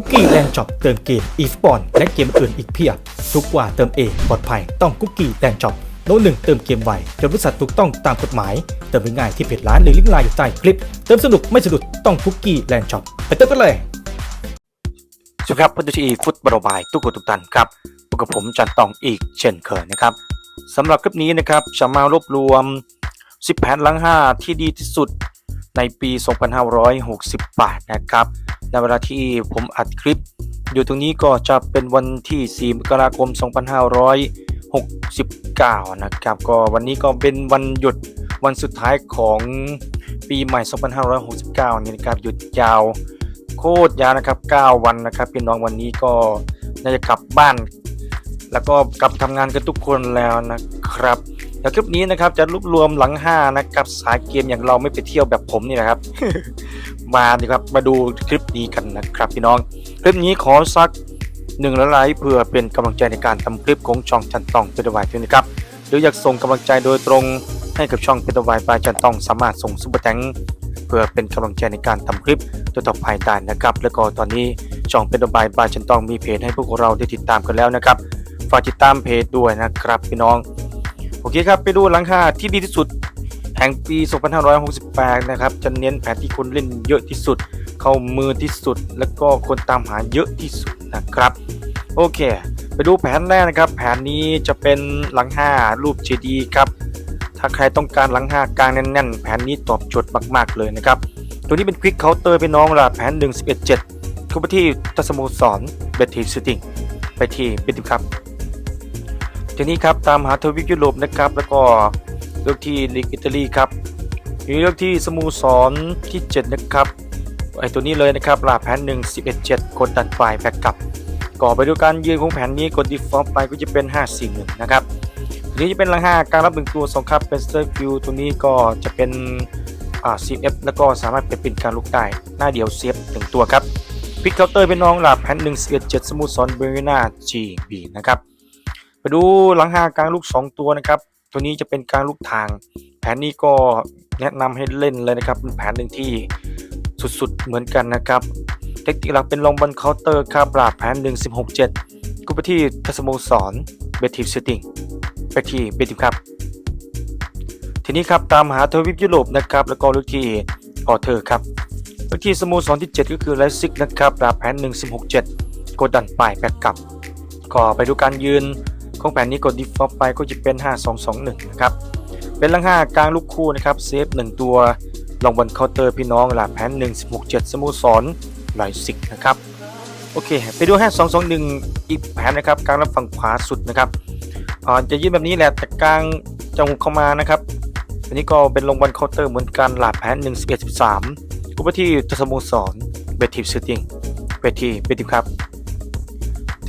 คุกกี้แลนด์ช็อปเติมเกมอีสปอนและเกมอื่นอีกเพียบ ทุกกว่าเติมเองปลอดภัยต้องคุกกี้แลนด์ช็อปโน้ตหนึ่งเติมเกมไวจนบริษัทถูกต้องตามกฎหมาย เติมง่ายที่เพจร้านหรือลิงก์ไลน์อยู่ใต้คลิป เติมสนุกไม่สะดุดต้องคุกกี้แลนด์ช็อปไปเติมกันเลยสวัสดีครับพุทธชีฟุตบอลบายทุกคนทุกท่านครับพบกับผมจันตองอีกเช่นเคยนะครับสำหรับคลิปนี้นะครับจะมารวบรวม 10 แผนหลัง5ที่ดีที่สุด ในปี 2568 นะครับ ในเวลาที่ผมอัดคลิป อยู่ตรงนี้ก็จะเป็นวันที่ 4 มกราคม 2569 นะครับ ก็วันนี้ก็เป็นวันหยุดวันสุดท้ายของปีใหม่ 2569 นี่นะครับ หยุดยาวโคตรยาวนะครับ 9 วันนะครับพี่น้องวันนี้ก็น่าจะกลับบ้าน แล้วก็กลับทำงานกันทุกคนแล้วนะครับ เดี๋ยวคลิปนี้นะครับจะรวบรวมหลัง5นะครับสายเกมอย่างเราไม่ไปเที่ยวแบบผมนี่นะครับ มาดีครับมาดูคลิปนี้กันนะครับพี่น้อง คลิปนี้ขอสักหนึ่งละไลค์เพื่อเป็นกำลังใจในการทำคลิปของช่องจันตองเป็นตัววายด้วยนะครับหรืออยากส่งกำลังใจโดยตรงให้กับช่องเป็นตัววายปลายจันตองสามารถส่งซุปเปอร์แตงเพื่อเป็นกำลังใจในการทำคลิปตัวต่อไปได้นะครับ แล้วก็ตอนนี้ช่องเป็นตัววายปลายจันตองมีเพจให้พวกเราได้ติดตามกันแล้วนะครับฝากติดตามเพจด้วยนะครับพี่น้อง โอเคครับ ไปดูหลังคาที่ดีที่สุด แห่งปี 2568 นะครับ จะเน้นแผนที่คนเล่นเยอะที่สุด เข้ามือที่สุด แล้วก็คนตามหาเยอะที่สุดนะครับ โอเค ไปดูแผนแรกนะครับ แผนนี้จะเป็นหลัง 5 รูป JD ครับ ถ้าใครต้องการหลัง 5 กลางแน่นๆ แผนนี้ตอบโจทย์มากๆเลยนะครับ ตัวนี้เป็นควิกเคาน์เตอร์ไปน้องละแผน 1 11 7เข้าไปที่ทัศโมสรเบทีสติงไปที่เบติครับ ทีนี้ครับตามหาทวิปยุโรปนะครับแล้วก็เลือกที่ลีกอิตาลีครับทีนี้เลือกที่สโโมสรที่ 7 นะครับไอตัวนี้เลยนะครับลาแผน1 11 7กดดันไฟแบ็กกลับก่อไปดูการยืนของแผนนี้กด default ไปก็จะเป็น 541 นะครับทีนี้จะเป็นลัง5การรับหนึ่งตัวสองครับเป็นสเตอร์ฟิวตัวนี้ก็จะเป็นอ่า CF แล้วก็สามารถเป็นเป็นการลุกได้หน้าเดียวเซฟหนึ่งตัวครับพิกเคาน์เตอร์เป็นน้องหลับแผน1 11 7 สมุทรสอนเบอร์นา GB นะครับ ดูหลัง5กลางลูก 2 ตัวนะครับ ตัวนี้จะเป็นกลารลูกทาง แผนนี้ก็แนะนำให้เล่นเลยนะครับเป็นแผนหนึ่งที่สุดๆเหมือนกันนะครับ เทคนิคหลักเป็นลงบอลเคาน์เตอร์ครับปราบแผน 1 16 7กูไปที่ทัศโมสรเบทีฟเซตติ้งไปที่เบทีฟครับ ทีนี้ครับตามหาทวิปยุโรปนะครับแล้วก็เลือกที่ออเทอร์ครับเลือกที่สโมสรที่ 7 ก็คือไลซิกนะครับปราบแผน 1 16 7กดดันป้ายแบกกลับก็ไปดูการยืน ของแผนนี้กด default ไปก็จะเป็น 5221 นะครับ เป็นลัง5กลางลูกคู่นะครับเซฟ 1 ตัวลองบนเคาน์เตอร์พี่น้องหลับแผน 1 16 7 สโมุสรไลซิกนะครับ โอเค ไปดู 5221 อีกแผนนะครับกลางรับฝั่งขวาสุดนะครับอ่าจะยืนแบบนี้แหละแต่กลางจะหุกเข้ามานะครับอันนี้ก็เป็นลงบนเคาน์เตอร์เหมือนกันหลับแผน 1 11 13กูไปที่ทัศโมสรเบทีฟเซตติ้งไปที่เบทีครับ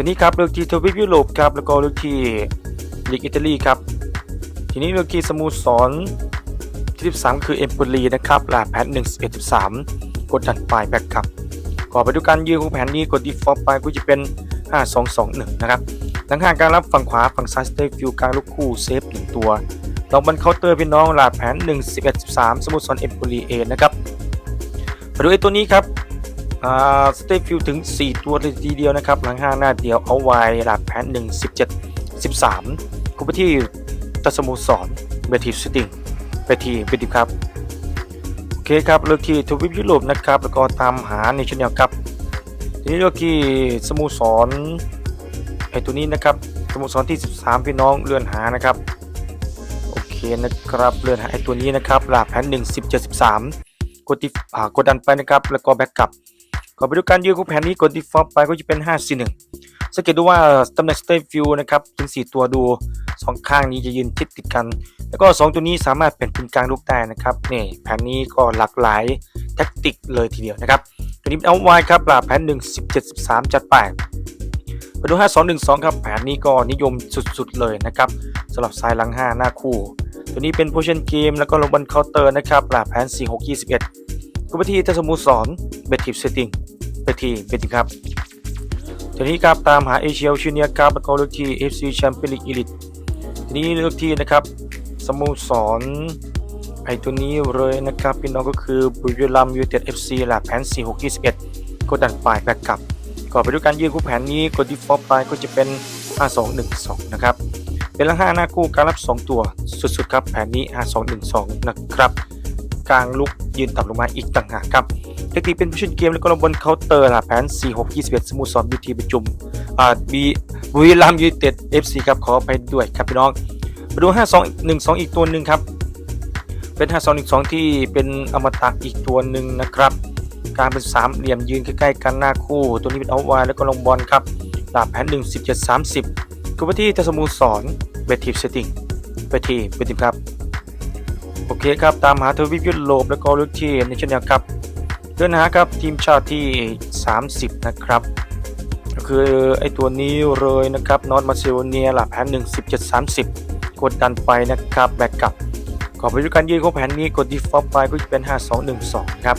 ทีนี้ครับเลือกที่ทวีปยุโรปครับแล้วก็เลือกที่ลีกอิตาลีครับทีนี้เลือกที่สโมุสรที่13 คือเอมโปลีนะครับรหัสแผน1 1 13 กดดันไฟล์แบ็กครับก่อไปดูการยืนของแผนนี้กด default ไปก็จะเป็น 5221 นะครับหลังห่างการรับฝั่งขวาฝั่งซ้ายสเตฟิวกลางลูกคู่เซฟ1ตัวลองบันเคาน์เตอร์พี่น้องรหัสแผน 1 11 13สโมุสรเอมโปลีเอนะครับไปดูไอ้ตัวนี้ครับ สเตฟิลถึง 4 ตัวเลยทีเดียวนะครับ หลังห้างหน้าเดียวเอาไว้หลักแผน1 17 13กูไปที่ตัสโมสรเบทีฟสติงไปทีเบทีฟครับ โอเคครับเลือกที่ทวิปยุโรปนะครับ แล้วก็ตามหาในชแนลครับ ทีนี้เลือกที่สโมสรไอตัวนี้นะครับสโมสรที่ 13 พี่น้องเลื่อนหานะครับ โอเคนะครับเลื่อนหาไอตัวนี้นะครับหลักแผน1 17 13กดที่อ่ากดดันไปนะครับ แล้วก็แบ็กกลับ ก่อนไปดูการยืนของแผนนี้กด default ไปก็จะเป็น5 4 1สังเกตดูว่าตำแหน่ง stay view นะครับถึง4ตัวดู2ข้างนี้จะยืนชิดติดกัน แล้วก็ 2 ตัวนี้สามารถเปลี่ยนเป็นกลางลูกได้นะครับนี่แผนนี้ก็หลากหลายแท็กติกเลยทีเดียวนะครับตัวนี้เป็นเอาไว้ครับปราบแผน1 17 13 จัดไปไปดู 5 2 1 2 ครับแผนนี้ก็นิยมสุดๆเลยนะครับสำหรับสายหลัง 5 หน้าคู่ ตัวนี้เป็น position game แล้วก็ลงบนเคาน์เตอร์นะครับปราบแผน 4 6 21 ก็ไปที่ทัศมูสอนเบทีฟเซตติ้งไปที่เบทีฟครับทีนี้ครับตามหาเอเชียชูเนียครับแล้วก็เลือกที่ FC Champions League Elite ทีนี้เลือกที่นะครับสโมสรไอตัวนี้เลยนะครับพี่น้องก็คือบุรีรัมยูเต็ด FC หลักแผน 4621กดดันฝ่ายแบ็กกลับก่อนไปดูการยืนคู่แผนนี้กด default ไปก็จะเป็น 5212 นะครับ เป็นลังห้าหน้าคู่การรับ 2 ตัวสุดๆครับแผนนี้ 5212 นะครับ กลางลุกยืนต่ำลงมาอีกต่างหากครับเทคนิคเป็นผู้ชนเกมแล้วก็ลงบนเคาน์เตอร์ล่ะแผน 4621 สมุทรสอนบีทีประจุมอ่าบีบุรีรัมยูเต็ด FC ครับขอไปด้วยครับพี่น้องมาดู 5212 อีกตัวหนึ่งครับ เป็น 5212 ที่เป็นอมตะอีกตัวหนึ่งนะครับการเป็นสามเหลี่ยมยืนใกล้ๆกันหน้าคู่ ตัวนี้เป็นเอาไวแล้วก็ลงบอลครับดาบแผน1 17 30ก็ไปที่ทัศมูสอนเบทีฟเซตติ้งไปทีเบทีฟครับ โอเคครับ ตามหาทวีปยุโรปแล้วก็ลือกที่ในเชนเดียครับเดินหาครับทีมชาติที่ 30 นะครับ ก็คือไอตัวนี้เลยนะครับนอตมาซิโดเนียหลับแผน1 17 30 กดดันไปนะครับแบกกลับขอไปดูการยืนของแผนนี้กด default ไปก็จะเป็น 5212 ครับ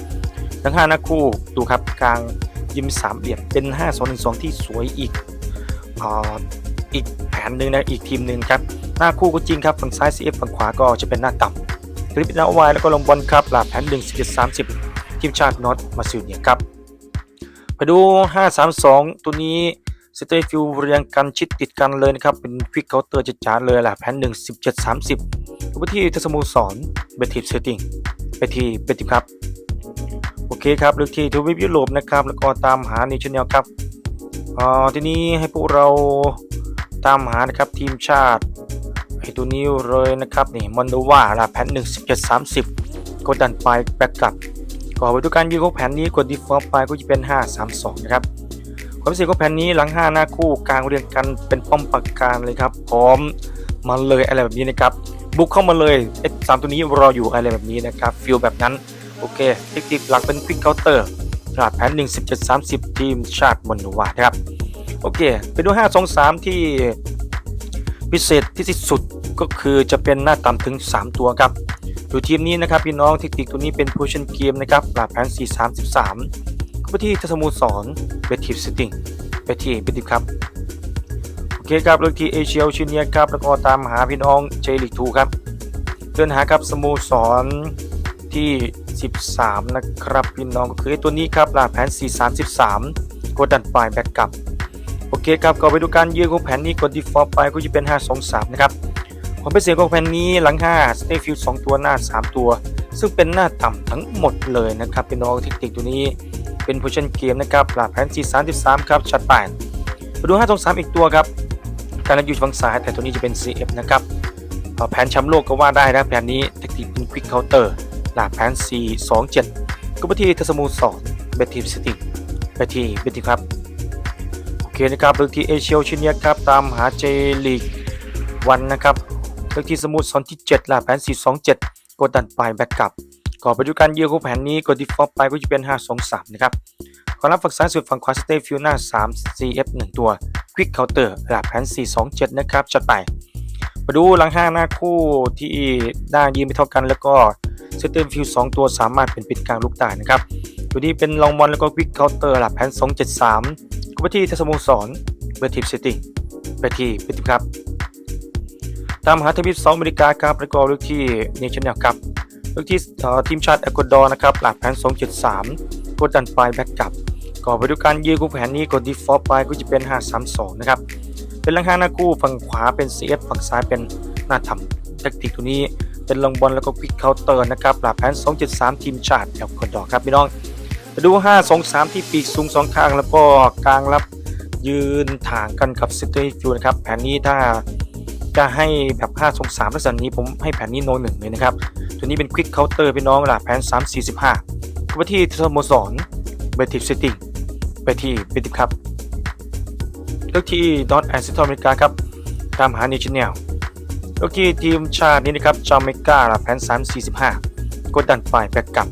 ทั้ง 5น้าคู่ดูครับกลางยิมสามเหลี่ยมเป็น 5212 ที่สวยอีกออีกแผนหนึ่งนะอีกทีมหนึ่งครับ หน้าคู่ก็จริงครับฝั่งซ้าย CF ฝั่งขวาก็จะเป็นหน้าต่ำ คลิปหน้าไวแล้วก็ลงบอลครับหลาแผน1 17 30 ทีมชาตินอตมาซิลเนียครับไปดู 532 ตัวนี้สเตฟิลเรียงกันชิดติดกันเลยนะครับ เป็นควิกเคาน์เตอร์จ๋าเลยแหละแผน1 17 30ไปที่ทัศมูสอนเบทีฟเซตติ้งไปที่เบทีฟครับ โอเคครับเลือกที่ทวีปยุโรปนะครับ แล้วก็ตามหาในชแนลครับอ่าทีนี้ให้พวกเราตามหานะครับทีมชาติ ไอตัวนี้เลยนะครับนี่มอนโดวาละแผน1 17 30กดดันไปแบ็กกลับก่อนไปดูการยืนของแผนนี้กด default ไปก็จะเป็น 5 3 2 นะครับ ความพิเศษของแผนนี้หลัง 5 หน้าคู่กลางเรียงกันเป็นป้อมปาการเลยครับ พร้อมมาเลยอะไรแบบนี้นะครับ บุกเข้ามาเลยเอสามตัวนี้รออยู่อะไรแบบนี้นะครับฟิลแบบนั้น โอเคเทคนิคหลักเป็นควิกเคาน์เตอร์ตลาดแผน 1 17 30 ทีมชาติมอนโนวานะครับ โอเค ไปดู 5 2 3 ที่ พิเศษที่สุดก็คือจะเป็นหน้าต่ำถึง 3 ตัวครับอยู่ทีมนี้นะครับพี่น้องเทคนิคตัวนี้เป็น position game นะครับตลาดแผน4 33ก็ไปที่ทัศมูสอนเบทีฟสติงไปที่เบทีฟครับโอเคครับเลือกที่เอเชียชิเนียครับแล้วก็ตามหาพี่น้องเจลิกทูครับเดินหาครับสโมสรที่ 13 นะครับพี่น้องก็คือตัวนี้ครับลาแผน 433กดดันปลายแบ็กกลับ โอเคครับก็ไปดูการยืนของแผนนี้กด default ไปก็จะเป็น 523 นะครับความเป็นเสียงของแผนนี้หลัง 5 stay field 2ตัวหน้า 3 ตัว ซึ่งเป็นหน้าต่ำทั้งหมดเลยนะครับพี่น้องเทคนิคตัวนี้เป็น position game นะครับหลาแผน433 ครับชัดไปไปดู 523 อีกตัวครับการรับอยู่ฝั่งซ้ายแต่ตัวนี้จะเป็น CF นะครับเอ่อแผนแชมป์โลกก็ว่าได้นะแผนนี้เทคนิคเป็นควิกเคาน์เตอร์หลักแผน4 2 7ก็ไปที่ทัศมูสอนเบทีมสติกไปที่เบทีครับ เคนะครับเลือกที่เอเชียชิเนียครับตามหาเจลีกวันนะครับเลือกที่สมุทรสอนที่7หลักแผน 4 2 7 กดดันไปแบ็กกลับก่อนไปดูการเยือนของแผนนี้กด default ไปก็จะเป็น 5 2 3 นะครับขอรับฝั่งซ้ายสุดฝั่งขวาสเตฟิวหน้า 3 CF 1 ตัวควิกเคาน์เตอร์ระดับแผน 427 นะครับจัดไปมาดูหลังห้าหน้าคู่ที่ได้ยืนไม่เท่ากัน แล้วก็เซตเตฟิว2ตัวสามารถเป็นปิดกลางลูกได้นะครับตัวนี้เป็นลองมอนแล้วก็ควิกเคาน์เตอร์ระดับแผน 273 ก็ไปที่ทัศโมสรเบอร์ทิปเซตติ้ไปที่เบอร์ทิปครับ ตามหาทวีป2อเมริกาครับแล้วก็เลือกที่เนชั่นแนลครับลือกที่ต่อทีมชาติเอกวาดอร์นะครับหลักแผน273กดดันไปแบ็กกลับก่อนไปดูการยืนคู่แผนนี้กด default ไปก็จะเป็น 532 นะครับ เป็นลังห้างหน้าคู่ฝั่งขวาเป็น CF ฝั่งซ้ายเป็นหน้าทำแทคติกตัวนี้เป็นลงบอลแล้วก็ควิกเคาน์เตอร์นะครับหลักแผน 2.3 ทีมชาติแอลคอดอร์ครับพี่น้อง ดู523 ที่ปีกสูงสองข้าง แล้วก็กลางรับยืนถางกันกับซิตี้ฟิวนะครับ แผนนี้ถ้าจะให้แบบ523ลักษณะนี้ผมให้แผนนี้โนหนึ่งเลยนะครับ ตัวนี้เป็นควิกเคาน์เตอร์พี่น้องลักแผน 345ก็ไปที่สโมสรเบติฟซิตี้ไปที่เบติครับเลือกที่นอตแอนด์ซนทอเมริกาครับตามหาเนชั่นแนลเลือกที่ทีมชาตินี้นะครับจาเมกาแผน 345กดดันไปแบกกลับ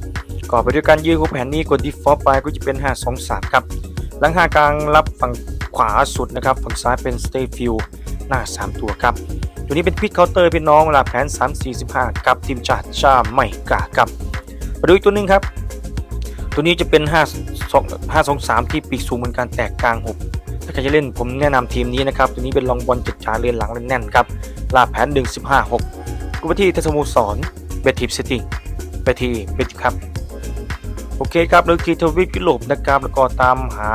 ก่อนไปด้วยการยืนของแผนนี้กด default ไปก็จะเป็น 523 ครับ หลังห้ากลางรับฝั่งขวาสุดนะครับ ฝั่งซ้ายเป็น stay field หน้า 3 ตัวครับ ตัวนี้เป็นควิกเคาน์เตอร์พี่น้องหลักแผน 345กับทีมชาติจาเมกาครับมาดูอีกตัวหนึงครับ ตัวนี้จะเป็น 5 2 5 2 3 ที่ปีกสูงเหมือนกันแตกกลางหุบถ้าใครจะเล่นผมแนะนำทีมนี้นะครับ ตัวนี้เป็นลองบอลจัดฉาเรียนหลังแน่นๆครับลาแผน1 15 6กุปที่เทศมูสอนเบทีฟซิตี้ไปที่เบทีครับ โอเคครับเลือกที่ทวีปยุโรปนะครับแล้วก็ตามหา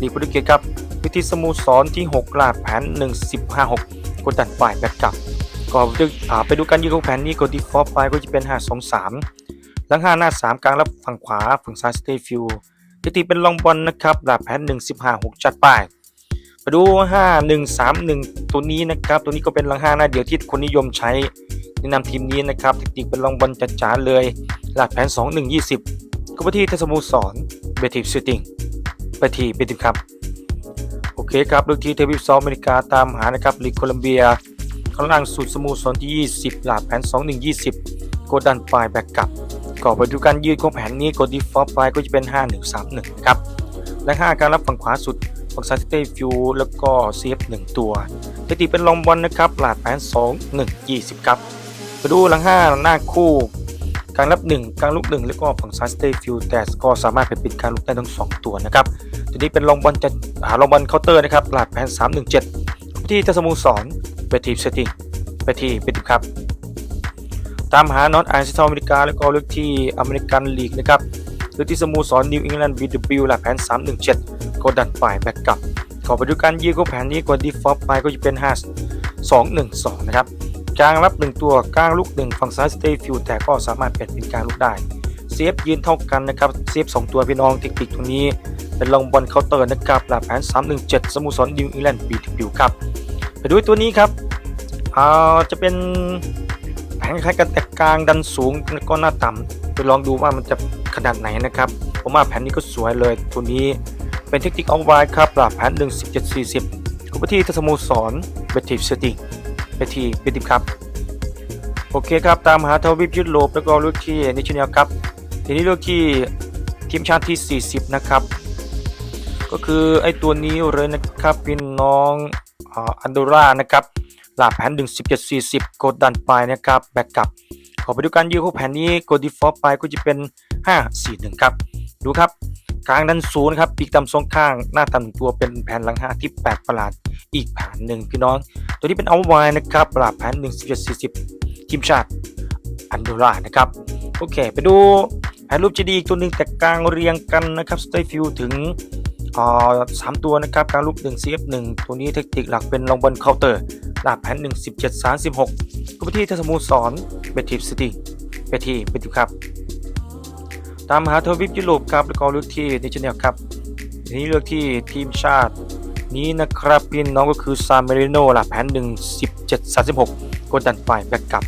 ลีกโปรตุเกสครับวิธีสโมุสรที่ 6ลาดแผน 156กดดันฝ่ายแบ็กกลับก็ไปดูอ่าไปดูการยืนของแผนนี้กดดีฟอลต์ไปก็จะเป็น 5 2 3 หลัง 5 หน้า 3 กลางรับฝั่งขวาฝั่งซ้ายสเตฟิลทิติเป็นลองบอลนะครับลาดแผน 156 จัดไปไปดู 5 1 3 1 ตัวนี้นะครับ ตัวนี้ก็เป็นหลัง 5 หน้าเดียวที่คนนิยมใช้แนะนำทีมนี้นะครับทิติเป็นลองบอลจัดจ๋าเลยลาดแผน 2 1 20 ก็ไปที่เทสโมสรเบทีฟซูติงไปทีเบทีฟครับ โอเคครับลูกทีเทวิปซอลอเมริกาตามหานะครับลีกโคลัมเบียข้างล่างสุดสมูสรที่ 20 หลาแผน 2 1 20 กดดันปลายแบ็กกลับก่อไปดูการยืดของแผนนี้กดดีฟอลต์ไปก็จะเป็น 5 1 3 1นะครับและ5การรับฝั่งขวาสุดฝั่งซ้ายสเตฟิวแล้วก็เซฟ1ตัวเทติเป็นลองบอลนะครับหลาดแผน 2 1 20 ครับไปดูหลัง 5 หน้าคู่ กลางรับ1กลางลุก1แล้วก็ฝั่งซ้ายสเตฟิวแต่ก็สามารถไปปิดการลุกได้ทั้ง 2 ตัวนะครับทีนี้เป็นลองบอลจะหาลองบอลเคาน์เตอร์นะครับหลาดแผน317 ที่เทสโมูสอนไปทีมเซตติ้งไปทีเป็นทีครับ ตามหานอตไอซิทอลอเมริกา แล้วก็เลือกที่อเมริกันลีกนะครับเลือกที่สโมูสอนนิวอิงแลนด์บีดบิลหลาดแผน317กดดันฝ่ายแบ็กกลับขอไปดูการยืดของแผนนี้กดดีฟอลต์ไปก็จะเป็น5 2 1 2 นะครับ กลางรับ 1 ตัวกลางลุก1ฝั่งซ้ายสเตฟิลแต่ก็สามารถเปลี่ยนเป็นกลางลุกได้เซฟยืนเท่ากันนะครับเซฟ2ตัวพี่น้องเทคนิคตรงนี้ เป็นลองบอลเคาน์เตอร์นะครับหลักแผน 317 สโมุสรนิวอิงแลนด์บีทิวครับไปดูตัวนี้ครับอ่าจะเป็นแผนคล้ายกันแต่กลางดันสูงก็หน้าต่ำไปลองดูว่ามันจะขนาดไหนนะครับผมว่าแผนนี้ก็สวยเลยตัวนี้เป็นเทคนิคเอาไว้ครับหลักแผน1740กุปที่ทัสโมสรเบทีฟเซติง ไปที่เบทีฟครับ โอเคครับ ตามหาทวีปยุโรปแล้วก็ลือกที่นิชเนียครับ ทีนี้ลือกที่ทีมชาติที่ 40 นะครับ ก็คือไอตัวนี้เลยนะครับพี่น้องอันโดร่านะครับหลาแผนดึง1740 กดดันไปนะครับแบ็กกลับ ขอไปดูการยืดของแผนนี้กดดีฟอลต์ไปก็จะเป็น 541 ครับ ดูครับ กลางดันศูนย์ครับปีกต่ำสองข้าง หน้าต่ำหนึ่งตัวเป็นแผ่นหลังห้าที่8ประหลาดอีกแผ่นหนึ่งพี่น้อง ตัวนี้เป็นเอาไว้นะครับประหลาดแผ่น1740ทีมชาติอันโดรานะครับโอเค ไปดูแผ่นรูปจีดีอีกตัวหนึ่งแต่กลางเรียงกันนะครับสเตฟิวถึงอ่าสามตัวนะครับกลางรูป1 CF 1 ตัวนี้เทคนิคหลักเป็นลองบอลเคาน์เตอร์หลักแผน1 17 36ก็ไปที่เทสโมูสอนเบทีฟซิตี้ไปที่เบทีครับ ตามหาทวิปยุโรปครับแล้วก็เลือกที่นิชเนียครับทีนี้เลือกที่ทีมชาตินี้นะครับพี่น้องก็คือซาเมริโนหลักแผน1 17 36กดดันฝ่ายแบ็กกลับ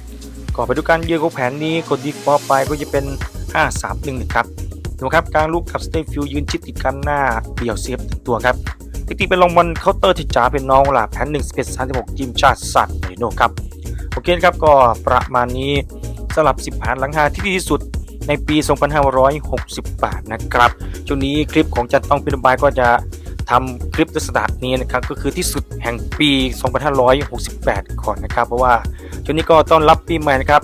ก่อนไปดูการเยือนของแผนนี้กดดีฟอไปก็จะเป็น5 3 1 1ครับดูครับกลางลูกกับสเตฟฟิวยืนชิดติดกันหน้าเดี่ยวเซฟหนึ่งตัวครับเทคนิเป็นลองบอลเคาน์เตอร์ที่จ๋าเป็นน้องลักแผน1 11 36ทีมชาติสัตว์เมริโนครับโอเคครับก็ประมาณนี้สำหรับ10แผนหลังหาที่ดีที่สุด ในปี 2568 นะครับ ช่วงนี้คลิปของจันต้องพินบายก็จะทำคลิปลักษณะนี้นะครับก็คือที่สุดแห่งปี 2568 ก่อนนะครับ เพราะว่าช่วงนี้ก็ต้อนรับปีใหม่นะครับ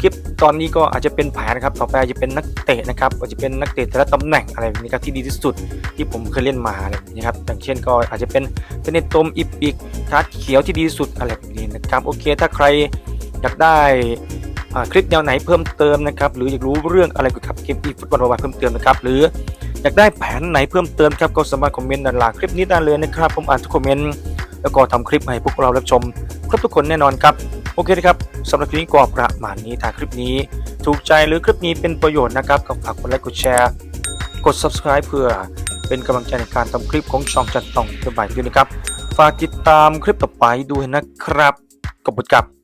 คลิปตอนนี้ก็อาจจะเป็นแผนนะครับ ต่อไปจะเป็นนักเตะนะครับอาจจะเป็นนักเตะแต่ละตำแหน่งอะไรแบบนี้ครับที่ดีที่สุดที่ผมเคยเล่นมาอะไรแบบนี้ครับอย่างเช่นก็อาจจะเป็นเป็นในตมอิปิกคัดเขียวที่ดีที่สุดอะไรแบบนี้นะครับโอเค ถ้าใครอยากได้ คลิปแนวไหนเพิ่มเติมนะครับหรืออยากรู้เรื่องอะไรเกี่ยวกับเกมอีฟุตบอลบาเพิ่มเติมนะครับหรืออยากได้แผนไหนเพิ่มเติมครับก็สามารถคอมเมนต์ด้านล่างคลิปนี้ได้เลยนะครับผมอ่านทุกคอมเมนต์แล้วก็ทำคลิปให้พวกเรารับชม ครบทุกคนแน่นอนครับโอเคนะครับสำหรับคลิปนี้ก็ประมาณนี้ถ้าคลิปนี้ ถูกใจหรือคลิปนี้เป็นประโยชน์นะครับก็ฝากกดไลค์กดแชร์กด subscribe เพื่อเป็นกำลังใจในการทำคลิปของช่องจันตองเพื่อบ่ายด้วยนะครับ ฝากติดตามคลิปต่อไปด้วยนะครับขอบคุณครับ